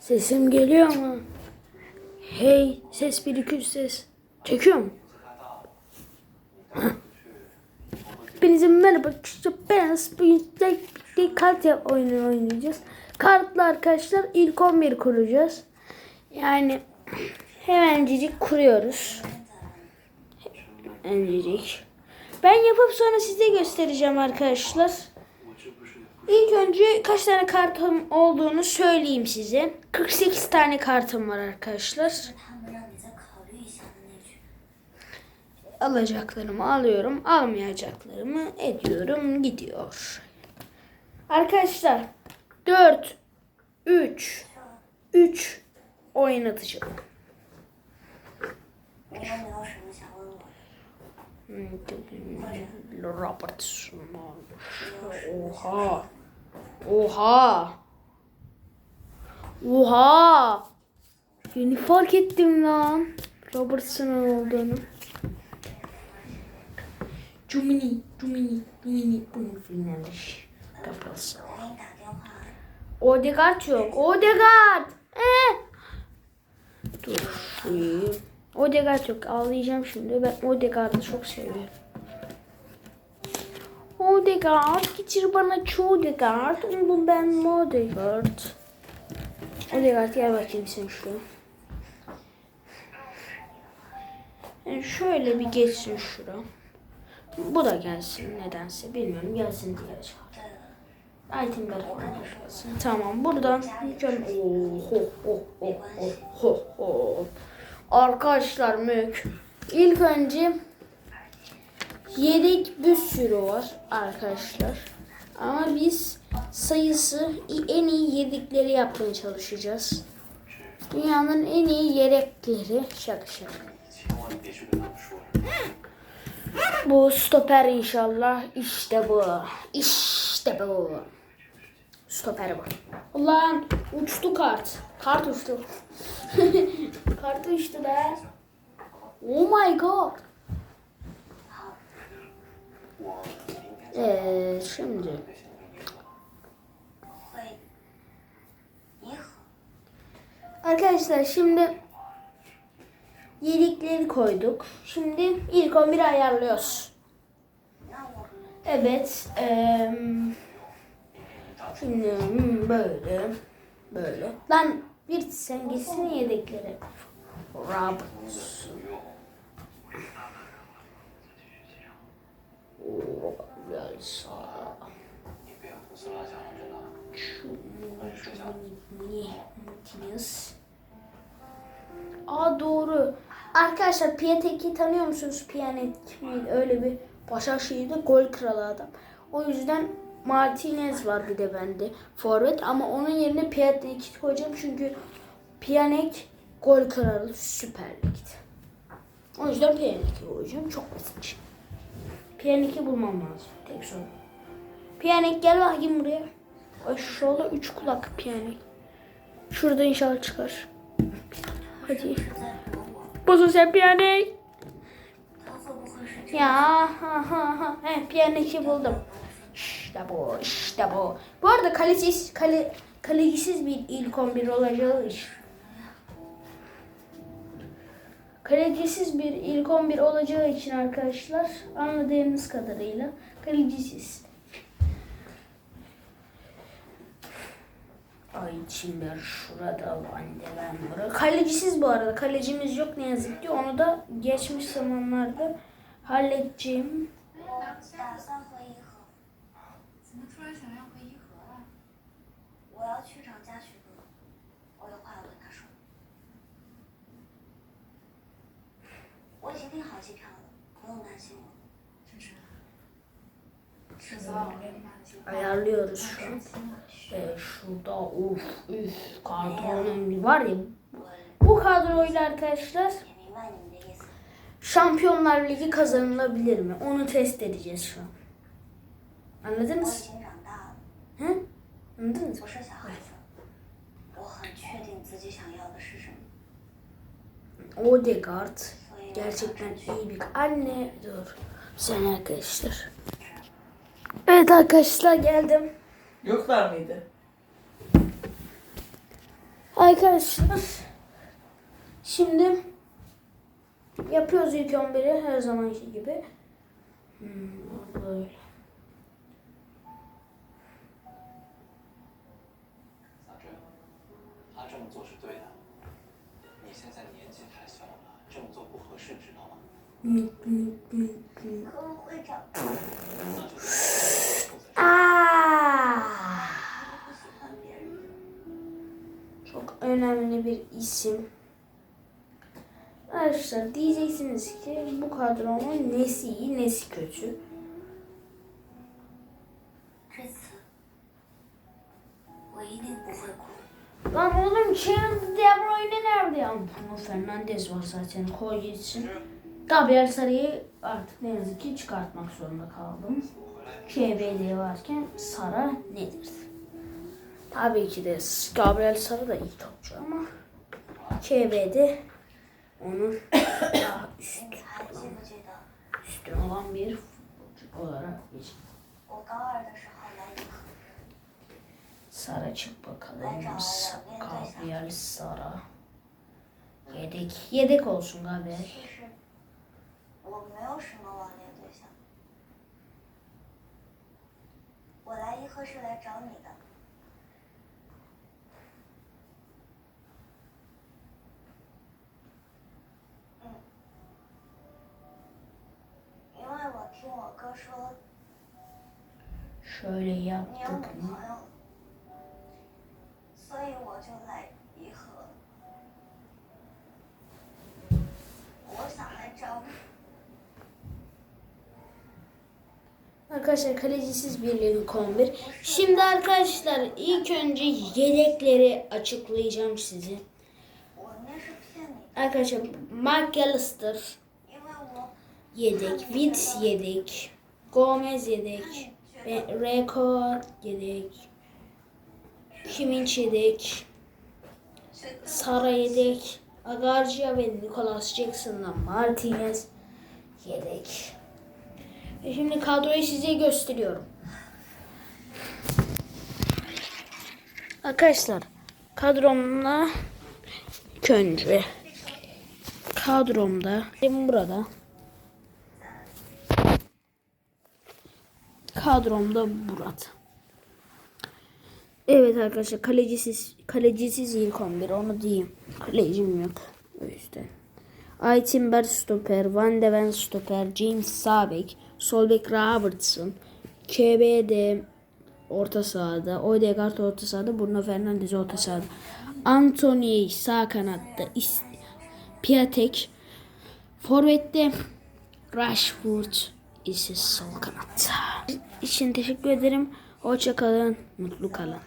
Sesim geliyor mu? Hey ses 1 2 3 ses. Çekiyor mu? Hepinize merhaba. Ben bugün bir kart oyunu oynayacağız. Kartla arkadaşlar ilk 11 kuracağız. Yani hemencik kuruyoruz. Hemencik. Ben yapıp sonra size göstereceğim arkadaşlar. İlk önce kaç tane kartım olduğunu söyleyeyim size. 48 tane kartım var arkadaşlar. Alacaklarımı alıyorum. Almayacaklarımı ediyorum. Gidiyor. Arkadaşlar 4 3 3 oynatıcı. Robert Oha. Oha. Oha. Yeni fark ettim lan. Robertson'un olduğunu. Cumini, Cumini, Cumini, bunun filmlenmiş. Kafası. Odegaard yok. Odegaard. Ee. Dur. Odegaard yok. Ağlayacağım şimdi. Ben Odegaard'ı çok seviyorum. Odegaard. Getir bana Odegaard. Oğlum ben Odegaard. Odegaard gel bakayım sen şuraya. Yani şöyle bir geçsin şura. Bu da gelsin nedense bilmiyorum. Gelsin diye çağır. Itemler konuşmasın. Tamam buradan mükemmel. Oh, oh, oh, oh. Arkadaşlar mük. İlk önce Yedek bir sürü var arkadaşlar. Ama biz sayısı en iyi yedikleri yapmaya çalışacağız. Dünyanın en iyi yedekleri şaka şaka. Bu stoper inşallah. İşte bu. İşte bu. Stoper bu. Ulan uçtu kart. Kart uçtu. kart uçtu be. Oh my god. Ee, şimdi. Arkadaşlar şimdi yedikleri koyduk. Şimdi ilk 11 ayarlıyoruz. Evet. Ee, şimdi hmm, böyle. Böyle. Lan bir sen gitsin yedekleri. Robinson. Sara. Aa doğru. Arkadaşlar Piatek'i tanıyor musunuz? Piatek miydi? Öyle bir Başakşehir'de gol kralı adam. O yüzden Martinez var bir de bende. Forvet ama onun yerine Piatek'i koyacağım çünkü Pianek gol kralı Süper Lig'de. O yüzden Pianek'i koyacağım. Çok basit. Piyanik'i bulmam lazım. Tek sorun. Piyanik gel bakayım buraya. Ay Aşağıda üç kulak piyanik. Şurada inşallah çıkar. Hadi. Bozu sen piyanik. Ya ha ha ha. He, piyanik'i buldum. İşte bu, işte bu. Bu arada kalesiz, kale, kalecisiz bir ilk 11 olacağı iş. Kalecisiz bir ilk 11 olacağı için arkadaşlar anladığınız kadarıyla kalecisiz. Ay Çimber şurada Van de burada. Kalecisiz bu arada. Kalecimiz yok ne yazık ki. Onu da geçmiş zamanlarda halledeceğim. 我已经订好机票了，不用担心我。真是的，迟早我给你买的新 Ayarlıyoruz şu an. Ee, şurada uf üf kadronun var ya. Bu kadroyla arkadaşlar 也明白你们的意思。 Şampiyonlar Ligi kazanılabilir mi? Onu test edeceğiz şu an. 我已 Anladınız? 经长大了， Hı? Anladınız mı? 不是小孩子，我很确定自己想要的是什么， Odegaard 所以我 gerçekten iyi bir anne. Dur. Sen arkadaşlar. Evet arkadaşlar geldim. Yoklar mıydı? Arkadaşlar şimdi yapıyoruz ilk 11'i her zamanki gibi. Hmm, böyle. 做不合适，知道吗？ Hmm, hmm, hmm, hmm. 可我会长，那就不再 Aa! 不喜欢别人的。 Çok önemli bir isim. Arkadaşlar diyeceksiniz ki bu kadronun nesi iyi nesi kötü. 这次我一定不会哭。 Lan oğlum Charles De Bruyne nerede ya? Bruno Fernandes var zaten koy gitsin. Gabriel Sarı'yı artık ne yazık ki çıkartmak zorunda kaldım. KBD varken Sara nedir? Tabii ki de Gabriel Sara da iyi topçu ama KBD onun daha üst olan, üstün olan bir futbolcu olarak geçti. O da şu Sara çık bakalım. Gabriel Sara. Yedek. Yedek olsun Gabriel. Olmuyor şuna var Şöyle yaptık mı? Arkadaşlar kalecisiz bir Lincoln 11. Şimdi arkadaşlar ilk önce yedekleri açıklayacağım size. Arkadaşlar Mike yedek, Vince yedek, Gomez yedek, Rekord yedek, Kiminç yedek, Sara yedek, Agarcia ve Nicolas Jackson'la Martinez yedek. Ve şimdi kadroyu size gösteriyorum. Arkadaşlar kadromla önce kadromda benim burada kadromda burada. Evet arkadaşlar kalecisiz kalecisiz ilk 11 onu diyeyim. Kalecim yok. O yüzden. Aytimber stoper, Van de Ven stoper, James Sabek, Sol bek Robertson. KB'de orta sahada. Odegaard orta sahada. Bruno Fernandes orta sahada. Anthony sağ kanatta. Piatek. Forvet'te Rashford ise sol kanatta. İçin teşekkür ederim. Hoşça kalın. Mutlu kalın.